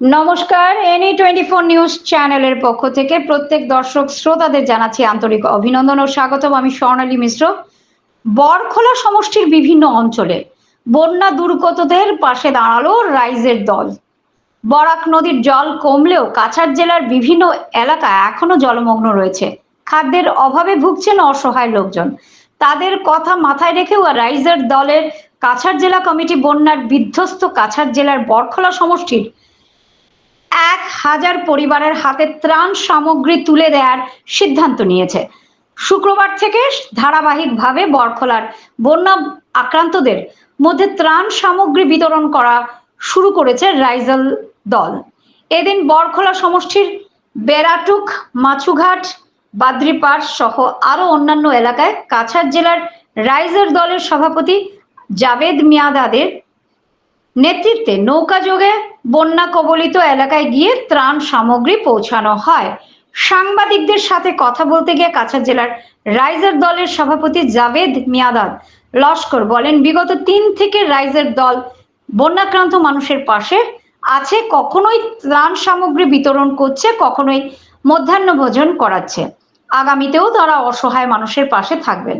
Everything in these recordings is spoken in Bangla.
নমস্কার এনি টোয়েন্টি ফোর নিউজ চ্যানেলের পক্ষ থেকে প্রত্যেক দর্শক শ্রোতাদের জানাচ্ছি আন্তরিক অভিনন্দন ও স্বাগতম। আমি স্বর্ণালী মিশ্র। বরখোলা সমষ্টির বিভিন্ন অঞ্চলে বন্যা দুর্গতদের পাশে দাঁড়াল রাইজের দল। বরাক নদীর জল কমলেও কাছাড় জেলার বিভিন্ন এলাকা এখনও জলমগ্ন রয়েছে। খাদ্যের অভাবে ভুগছেন অসহায় লোকজন। তাদের কথা মাথায় রেখেও রাইজের দলের কাছাড় জেলা কমিটি বন্যার বিধ্বস্ত কাছাড় জেলার বরখোলা সমষ্টির এক হাজার পরিবারের হাতে ত্রাণ সামগ্রী তুলে দেওয়ার সিদ্ধান্ত নিয়েছে। শুক্রবার থেকে ধারাবাহিকভাবে বরখলার বন্যা আক্রান্তদের মধ্যে ত্রাণ সামগ্রী বিতরণ করা শুরু করেছে রাইজাল দল। এদিন বরখলা সমষ্টির বেড়াটুক, মাছুঘাট, বাদ্রিপাড় সহ আরও অন্যান্য এলাকায় কাছাড় জেলার রাইজের দলের সভাপতি জাভেদ মিয়াদাদের নেতৃত্বে নৌকাযোগে বন্যা কবলিত এলাকায় গিয়ে ত্রাণ সামগ্রী পৌঁছানো হয়। সাংবাদিকদের সাথে কথা বলতে গিয়ে কাছাড় জেলার রাইজার দলের সভাপতি জাভেদ মিয়াদাদ লস্কর বলেন, বিগত তিন থেকে রাইজের দল বন্যাক্রান্ত মানুষের পাশে আছে, কখনোই ত্রাণ সামগ্রী বিতরণ করছে, কখনোই মধ্যাহ্ন ভোজন করাচ্ছে। আগামীতেও তারা অসহায় মানুষের পাশে থাকবেন।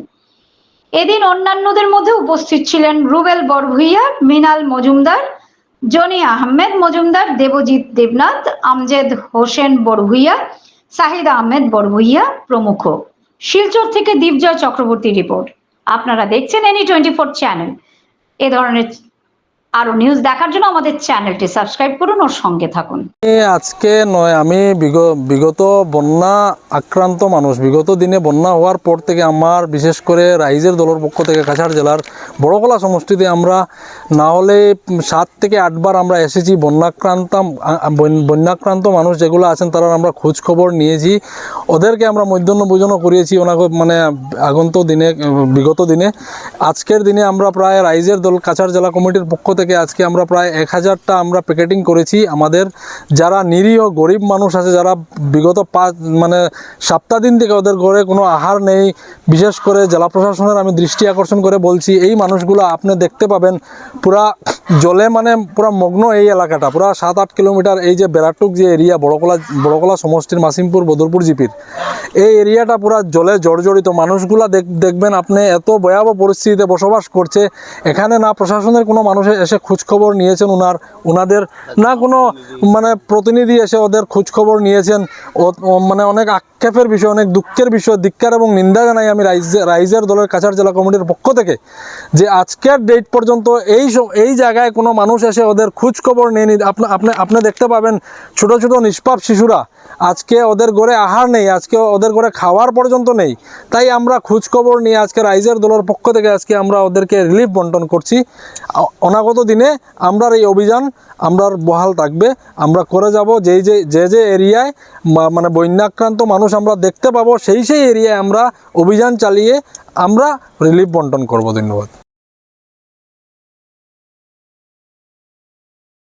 এদিন অন্যান্যদের মধ্যে উপস্থিত ছিলেন রুবেল বরভুইয়া মিনাল মজুমদার, জনি আহমেদ মজুমদার, দেবজিৎ দেবনাথ, আমজেদ হোসেন বরভুইয়া, সাহিদ আহমেদ বরভুইয়া প্রমুখ। শিলচর থেকে দীপজয় চক্রবর্তী রিপোর্ট। আপনারা দেখছেন এনি টোয়েন্টি ফোর চ্যানেল এ ধরনের আরও নিউজ দেখার জন্য আমাদের চ্যানেলটি সাবস্ক্রাইব করুন ওর সঙ্গে থাকুন। আজকে নয়, আমি বিগ- বিগত বন্যা আক্রান্ত মানুষ, বিগত দিনে বন্যা হওয়ার পর থেকে আমার, বিশেষ করে রাইজের দলের পক্ষ থেকে কাছাড় জেলার বড়কলা সমষ্টিতে আমরা না হলে সাত থেকে আটবার আমরা এসেছি বন্যাক্রান্ত বন্যাক্রান্ত মানুষ যেগুলো আছেন তারা আমরা খোঁজ খবর নিয়েছি। ওদেরকে আমরা মধ্যাহ্ন ভোজনও করিয়েছি ওনাকে মানে আগন্ত দিনে, বিগত দিনে। আজকের দিনে আমরা প্রায় রাইজের দল কাছাড় জেলা কমিটির পক্ষ থেকে আজকে আমরা প্রায় এক হাজারটা আমরা প্যাকেটিং করেছি। আমাদের যারা নিরীহ গরিব মানুষ আছে, যারা বিগত পাঁচ মানে সপ্তাহ দিন থেকে ওদের ঘরে কোনো আহার নেই, বিশেষ করে জেলা প্রশাসনের আমি দৃষ্টি আকর্ষণ করে বলছি, এই মানুষগুলো আপনি দেখতে পাবেন, পুরা জলে মানে পুরা মগ্ন এই এলাকাটা, পুরা সাত, আট কিলোমিটার এই যে বেড়াটুক যে এরিয়া, বড়কলা বড়কলা সমষ্টির মাসিমপুর, বদরপুর জিপির, এই এরিয়াটা পুরা জলে জর্জরিত। মানুষগুলা দেখ, দেখবেন আপনি এত ভয়াবহ পরিস্থিতিতে বসবাস করছে, এখানে না প্রশাসনের কোনো মানুষ এসে খোঁজখবর নিয়েছেন ওনার ওনাদের না কোনো মানে প্রতিনিধি এসে ওদের খোঁজখবর নিয়েছেন মানে অনেক আক্ষেপের বিষয়, অনেক দুঃখের বিষয়, ধিক্কার এবং নিন্দা জানাই আমি রাইজে রাইজের দলের কাছাড় জেলা কমিটির পক্ষ থেকে যে আজকের ডেট পর্যন্ত এই এই জায়গায় কোনো মানুষ এসে ওদের খোঁজখবর নেয়নি আপনি আপনি আপনি দেখতে পাবেন ছোট ছোট নিষ্পাপ শিশুরা। আজকে ওদের ঘরে আহার নেই, আজকে ওদের ঘরে খাওয়ার পর্যন্ত নেই। তাই আমরা খোঁজখবর নিয়ে আজকে রাইজের দলের পক্ষ থেকে আজকে আমরা ওদেরকে রিলিফ বন্টন করছি। অনাগত দিনে আমরার এই অভিযান আমরার বহাল থাকবে। আমরা করে যাব যেই যে যে যে এরিয়ায় মানে বন্যাক্রান্ত মানুষ আমরা দেখতে পাবো সেই সেই এরিয়ায় আমরা অভিযান চালিয়ে আমরা রিলিফ বন্টন করব। ধন্যবাদ।